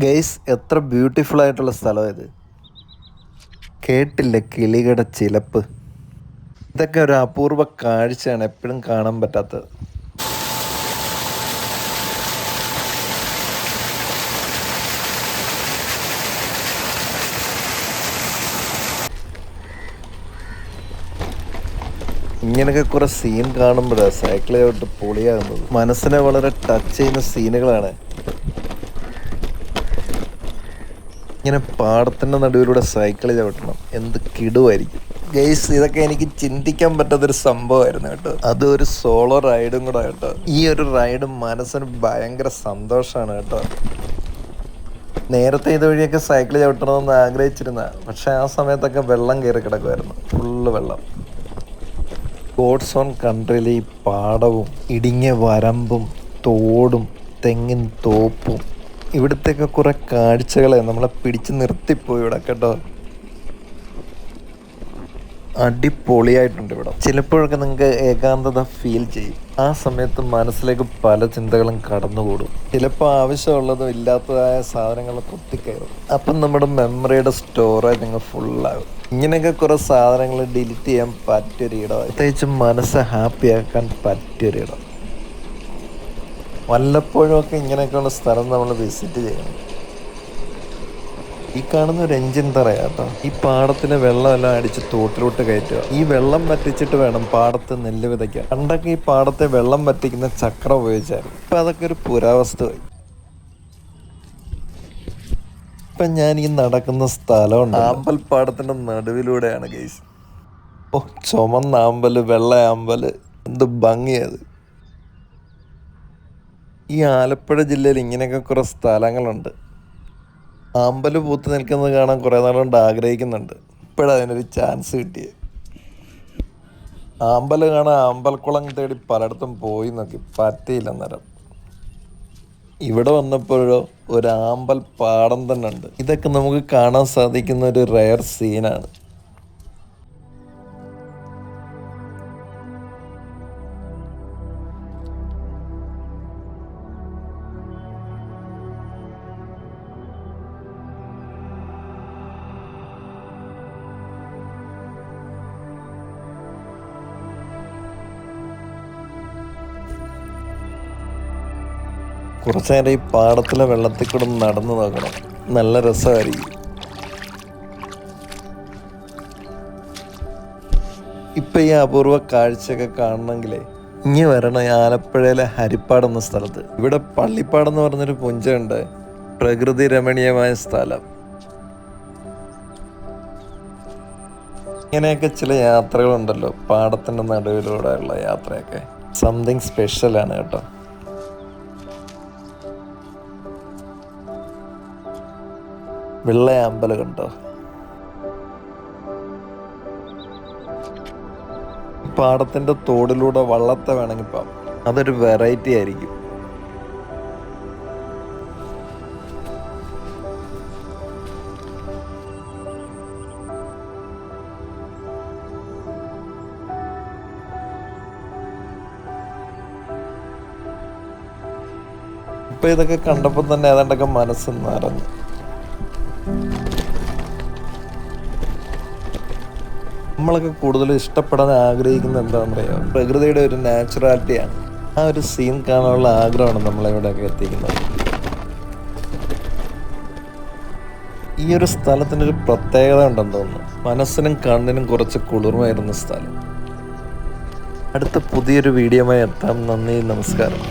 Guys എത്ര beautiful ആയിട്ടുള്ള സ്ഥലം ഇത്. കേട്ടില്ല കിളികട ചിലപ്പ്? ഇതൊക്കെ ഒരു അപൂർവ കാഴ്ചയാണ് എപ്പോഴും കാണാൻ പറ്റാത്തത്. ഇങ്ങനെയൊക്കെ കുറെ സീൻ കാണുമ്പോഴാണ് സൈക്കിൾ ചവിട്ട് പൊളിയാകുന്നത്. മനസ്സിനെ വളരെ ടച്ച് ചെയ്യുന്ന സീനുകളാണ് ഇങ്ങനെ പാടത്തിന്റെ നടുവിലൂടെ സൈക്കിൾ ചവിട്ടണം എന്ത് കിടുവായിരിക്കും. ഗെയ്സ് ഇതൊക്കെ എനിക്ക് ചിന്തിക്കാൻ പറ്റാത്തൊരു സംഭവമായിരുന്നു കേട്ടോ. അത് ഒരു സോളോ റൈഡും കൂടെ കേട്ടോ. ഈ ഒരു റൈഡ് മനസ്സിന് ഭയങ്കര സന്തോഷമാണ് കേട്ടോ. നേരത്തെ ഇതുവഴിയൊക്കെ സൈക്കിൾ ചവിട്ടണമെന്ന് ആഗ്രഹിച്ചിരുന്ന പക്ഷെ ആ സമയത്തൊക്കെ വെള്ളം കയറി കിടക്കുമായിരുന്നു ഫുള്ള് വെള്ളം. ഗോഡ്സ് ഓൺ കൺട്രിയിലെ ഈ പാടവും ഇടുങ്ങിയ വരമ്പും തോടും തെങ്ങിൻ തോപ്പും ഇവിടുത്തെയൊക്കെ കുറെ കാഴ്ചകളെ നമ്മളെ പിടിച്ചു നിർത്തിപ്പോയി ഇവിടെ കേട്ടോ. അടിപൊളിയായിട്ടുണ്ട് ഇവിടെ. ചിലപ്പോഴൊക്കെ നിങ്ങൾക്ക് ഏകാന്തത ഫീൽ ചെയ്യും. ആ സമയത്ത് മനസ്സിലേക്ക് പല ചിന്തകളും കടന്നുകൂടും. ചിലപ്പോൾ ആവശ്യമുള്ളതും ഇല്ലാത്തതായ സാധനങ്ങൾ കൊത്തിക്കയറും അപ്പം നമ്മുടെ മെമ്മറിയുടെ സ്റ്റോറേജ് അങ്ങ് ഫുള്ളാകും ഇങ്ങനെയൊക്കെ കുറേ സാധനങ്ങൾ ഡിലീറ്റ് ചെയ്യാൻ പറ്റിയൊരു ഇടം പ്രത്യേകിച്ച് മനസ്സ് ഹാപ്പിയാക്കാൻ പറ്റിയൊരു ഇടം വല്ലപ്പോഴും ഒക്കെ ഇങ്ങനെയൊക്കെയുള്ള സ്ഥലം നമ്മൾ വിസിറ്റ് ചെയ്യണം. ഈ കാണുന്ന ഒരു എഞ്ചിൻ തറയാട്ടോ. ഈ പാടത്തിലെ വെള്ളമെല്ലാം അടിച്ച് തോട്ടിലോട്ട് കയറ്റുക. ഈ വെള്ളം വറ്റിച്ചിട്ട് വേണം പാടത്ത് നെല്ല് വിതയ്ക്കാൻ. പണ്ടൊക്കെ ഈ പാടത്തെ വെള്ളം വറ്റിക്കുന്ന ചക്രം ഉപയോഗിച്ചായിരുന്നു. ഇപ്പൊ അതൊക്കെ ഒരു പുരാവസ്തുവായി. ഇപ്പൊ ഞാൻ ഈ നടക്കുന്ന സ്ഥലമുണ്ട്. ആമ്പൽപ്പാടത്തിന്റെ നടുവിലൂടെയാണ് ഗൈസ്. ഓ ചുമന്ന ആമ്പൽ വെള്ള ആമ്പൽ എന്ത് ഭംഗിയത് ഈ ആലപ്പുഴ ജില്ലയിൽ ഇങ്ങനെയൊക്കെ കുറേ സ്ഥലങ്ങളുണ്ട്. ആമ്പൽ പൂത്ത് നിൽക്കുന്നത് കാണാൻ കുറേ നാളുകൊണ്ട് ആഗ്രഹിക്കുന്നുണ്ട്. ഇപ്പോഴാണ് ഇപ്പോഴതിനൊരു ചാൻസ് കിട്ടിയത് ആമ്പൽ കാണാൻ അമ്പൽക്കുളം തേടി പലയിടത്തും പോയി നോക്കി. പറ്റിയില്ല അന്നേരം. ഇവിടെ വന്നപ്പോഴോ ഒരു ആമ്പൽ പാടം തന്നെ ഉണ്ട്. ഇതൊക്കെ നമുക്ക് കാണാൻ സാധിക്കുന്ന ഒരു റയർ സീനാണ് കുറച്ചു നേരം ഈ പാടത്തിലെ വെള്ളത്തിൽ കൂടെ നടന്നു നോക്കണം. നല്ല രസമായിരിക്കും. ഇപ്പൊ ഈ അപൂർവ കാഴ്ചയൊക്കെ കാണണമെങ്കിലേ ഇനി വരണം ഈ ആലപ്പുഴയിലെ ഹരിപ്പാട് എന്ന സ്ഥലത്ത്. ഇവിടെ പള്ളിപ്പാട് എന്ന് പറഞ്ഞൊരു പുഞ്ചയുണ്ട്. പ്രകൃതി രമണീയമായ സ്ഥലം. ഇങ്ങനെയൊക്കെ ചില യാത്രകളുണ്ടല്ലോ പാടത്തിന്റെ നടുവിലൂടെയുള്ള യാത്രയൊക്കെ. സംതിങ് സ്പെഷ്യലാണ് കേട്ടോ. വെള്ളയാമ്പൽ കണ്ടോ? പാടത്തിന്റെ തോടിലൂടെ വള്ളത്തെ വേണമെങ്കിൽ അതൊരു വെറൈറ്റി ആയിരിക്കും. ഇപ്പൊ ഇതൊക്കെ കണ്ടപ്പോൾ തന്നെ ഏതാണ്ടൊക്കെ മനസ്സ് നിറഞ്ഞു. നമ്മളൊക്കെ കൂടുതൽ ഇഷ്ടപ്പെടാൻ ആഗ്രഹിക്കുന്നത് എന്താണെന്ന് പറയുക പ്രകൃതിയുടെ ഒരു നാച്ചുറാലിറ്റിയാണ്. ആ ഒരു സീൻ കാണാനുള്ള ആഗ്രഹമാണ് നമ്മളിവിടെയൊക്കെ എത്തിക്കുന്നത്. ഈ ഒരു സ്ഥലത്തിനൊരു പ്രത്യേകത ഉണ്ടെന്ന് തോന്നുന്നു. മനസ്സിനും കണ്ണിനും കുറച്ച് കുളിർമായിരുന്ന സ്ഥലം. അടുത്ത പുതിയൊരു വീഡിയോമായി എത്താം. നന്ദി നമസ്കാരം.